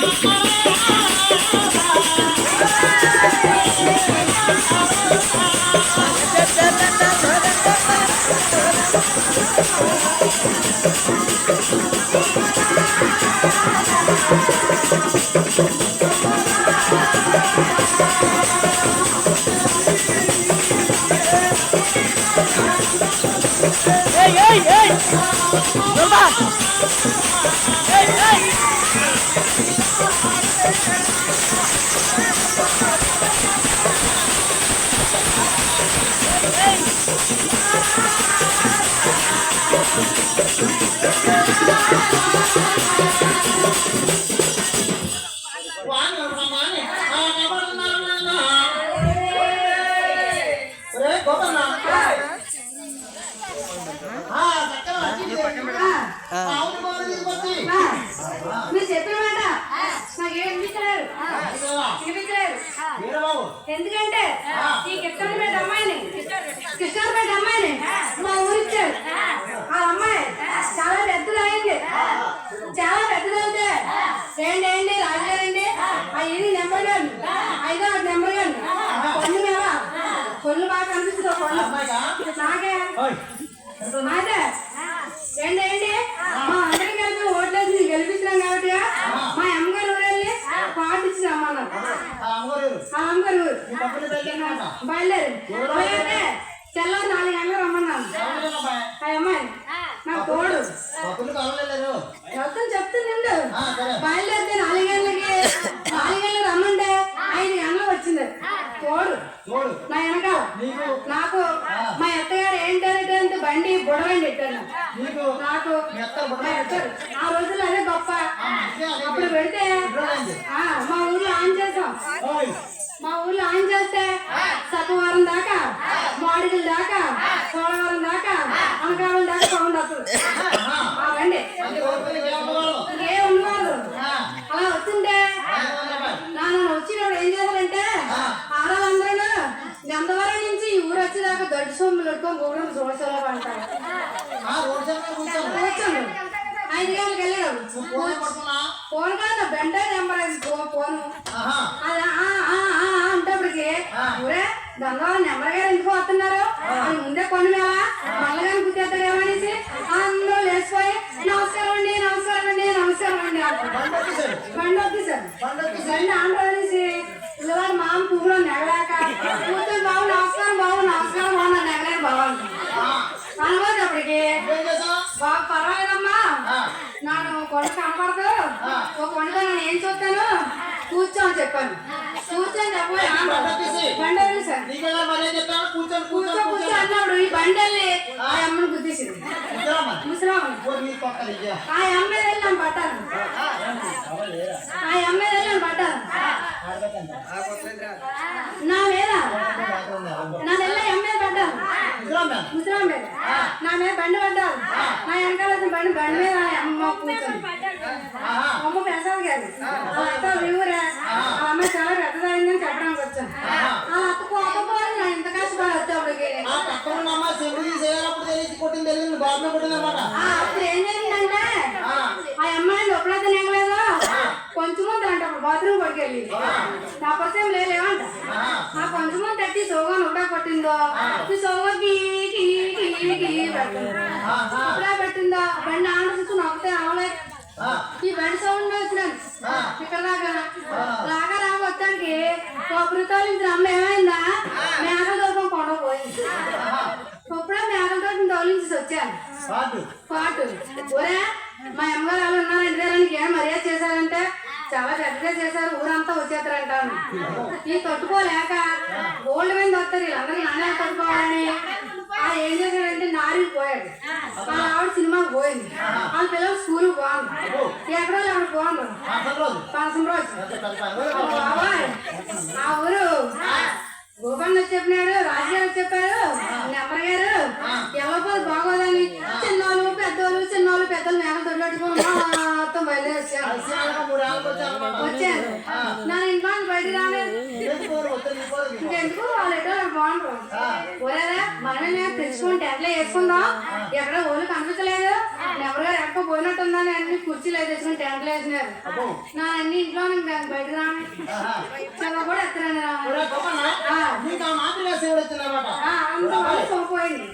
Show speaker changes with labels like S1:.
S1: Hey, hey, hey! Normal!
S2: మీరు చెప్పిన మాట నాకేం
S1: ఇదిగో,
S2: వినిపించలేరు. ఎందుకంటే ఈ కిష్టపేట అమ్మాయిని కిష్టపేట అమ్మాయిని మా ఊరిచ్చారు. ఆ. అమ్మాయి చాలా పెద్దది అయింది. చాలా పెద్దది అవుతే ఏంటి ఏంటి రాజుగారండి ఆ. ఇది నెంబర్ గారు. ఐదో నెంబర్ గారు. పన్ను మీద కొళ్ళు బాగా కనిపిస్తుంది
S1: అమ్మాయిగా?
S2: నాకే? అయితే ఏంటి ఏంటి మా అందరం కలిపి ఓట్లేసి నీకు గెలిపించినాం కాబట్టి మా అమ్మగారు ఊరు వెళ్ళి పాట ఇచ్చి రమ్మన్నారు
S1: ఆ అమ్మగారు ఎవరు?
S2: ఆ అమ్మగారు ఊరు
S1: ఈ డబ్బులు తగ్గినాక.
S2: బయలుదేరి. పోయితే తెల్లవారు నాలుగు గంటలు రమ్మన్నాను. ఆ. అమ్మాయి తోడు.
S1: కావాలేదు.
S2: చెప్తాను
S1: ఆ, సరే.
S2: బయలుదేరితే నాలుగు గంటలకి నాలుగు గంటలు రమ్మంటే ఐదు గంటలకు వచ్చింది. తోడు.
S1: చూడు
S2: నా వెనకాల.
S1: నీకు?
S2: నాకు మా అత్తగారు ఏంటంటే అంటే బండి బుడగండి పెట్టాను
S1: నీకు? మీ
S2: అత్తగారు ఆ రోజుల్లో అదే గొప్ప. అప్పుడు పెడితే మా ఊర్లో ఆన్ చేసాం.
S1: ఓయ్,
S2: మా ఊర్లో ఆన్ చేస్తే సత్వవారం దాకా మాడిగల దాకా సోడవరం దాకా అనకాలం దాకా సౌండ్ వస్తుంది
S1: ఆహా.
S2: ఆ బండి
S1: అది ఓపెన్ ఏ అమ్మగారు?
S2: ఇంకే ఉండవాళ్ళు
S1: ఆ,
S2: అలా వస్తుంటే
S1: ఆ, అమ్మాయి.
S2: నాన్న వచ్చినప్పుడు ఏం చేశారంటే ఆడవాళ్ళందరూ గంధవరం నుంచి ఈ ఊరు వచ్చేదాకా దొడ్డు సొమ్ములు పెట్టుకొని గోడలు
S1: కూర్చోండి
S2: ఐదు గంటలకు వెళ్ళాడు.
S1: ఫోన్
S2: కాదు బెండ నెంబర్ అది ఫోను. అది అంటప్పటికి ఊరే గంగవాళ్ళ నెంబర్ గారు ఎందుకు వస్తున్నారు? అని ముందే కొన్ని వేళ మల్లగాని గుర్తెత్తారేమో అనేసి అందరూ లేచిపోయి నమస్కారం అండి నమస్కారం అండి నమస్కారం అండి అంటారు.
S1: బండి
S2: బండి
S1: వచ్చేసాడు.
S2: బండి ఆంధ్ర అనేసి పిల్లవాడు మామ పువ్వులో నెగలాక కూర్చొని బాబు నమస్కారం బాబు నమస్కారం బాబు నన్ను నెగలేరు బాబు
S1: చేసావు?
S2: బాబు పర్వాలేదమ్మా నాకు కొండ కనపడదు ఒక నేను ఏం చూస్తాను కూర్చో అని చెప్పాను కూర్చొని
S1: బండి
S2: సార్ కూర్చో కూర్చో. అన్నప్పుడు ఈ బండి వెళ్ళి ఆ అమ్మని గుద్దేసింది. ముసలామని. ఆ అమ్మ వెళ్ళి పట్టాను ఆ అమ్మ వెళ్ళి పట్టాను నా మీద నా నెల అమ్మ మీద పడ్డాను
S1: కూర్చోమ్మా.
S2: ముసలాం నా మీద బండి పడ్డారు. నా వెనకాల వచ్చిన బండి బండి మీద ఆ. అమ్మ కూర్చొని. అమ్మ ప్రసాద్ గారు. అత్త ఊరే ఆ. అమ్మాయి చాలా పెద్దదైందని చెప్పడానికి వచ్చాను. ఆ అత్త కోకపోయి నా ఇంత కష్టపడి వచ్చేప్పటికి
S1: అమ్మ
S2: అప్పుడు ఏం జరిగిందంటే ఆ. అమ్మాయి ఎప్పుడైతే నెగలేదు కొంచెం ముందు అంట బాత్రూమ్ పట్టుకెళ్ళి నా పరిచయం లేలేమంట ఆ కొంచెం ముందు తట్టి సోగా నూట కొట్టిందో? ఈ సోగా గీ గీ ఇప్పుడే పెట్టిందో బండి ఆడ చూసుకుని నవ్వుతే అవలే ఈ బండి సౌండ్ వచ్చినాను ఇక్కడ దాకా రాగా రాగా వచ్చానికి కొబ్బరితోలు ఇంత అమ్మ ఏమైందా మేకల దూరం కొండ పోయింది ఇప్పుడే మేకలతో తోలించి వచ్చాను
S1: పాటు
S2: పాటు ఒరే మా అమ్మగారు వాళ్ళు ఉన్నారు ఇంటి ఏం మర్యాద చేశారంటే చాలా పెద్దగా చేశారు ఊరంతా వచ్చేస్తారంటాను ఈ తట్టుకోలేక గోల్డ్ మీద వస్తారు వీళ్ళందరూ నాణ్యాలు తట్టుకోవాలని. ఆ ఏం చేశాడంటే నారికి పోయాడు. వాళ్ళ ఆవిడ సినిమాకి పోయింది. వాళ్ళ పిల్లలు స్కూల్ బాగుంది ఎక్కడో అక్కడ బాగుంది
S1: అసలు రోజు
S2: ఆ ఊరు. గోపన్న చెప్పినాడు రాజుగారు చెప్పారు నెమ్మర్ గారు. ఎవరిపోదు బాగోదని. చిన్నోళ్ళు పెద్దోళ్ళు చిన్నోళ్ళు పెద్దలు మేకలు తొడగట్టుకుని మొత్తం బయలుదేరి వచ్చాను నా ఇంట్లో బయట రాలేదు. ఇంకెందుకు వాళ్ళు ఎటో వాళ్ళు బాగుంటారు ఒరేరా తెచ్చుకుంటే ఎట్లా వేసుకుందాం. ఎక్కడ ఓళ్ళు కనిపించలేదు ఎవరుగా ఎక్కడ పోయినట్టుందని అన్ని కుర్చీలు అయితే తెచ్చుకుని టెంట్లు వేసినారు. నా అన్ని ఇంట్లో బయటకు రాను. చదువు కూడా ఎత్తరాను రా
S1: ఒరే గొప్పనా? నీకు ఆ మాదిరిగా సేవలు వచ్చిందన్నమాట
S2: అంత సరిపోయింది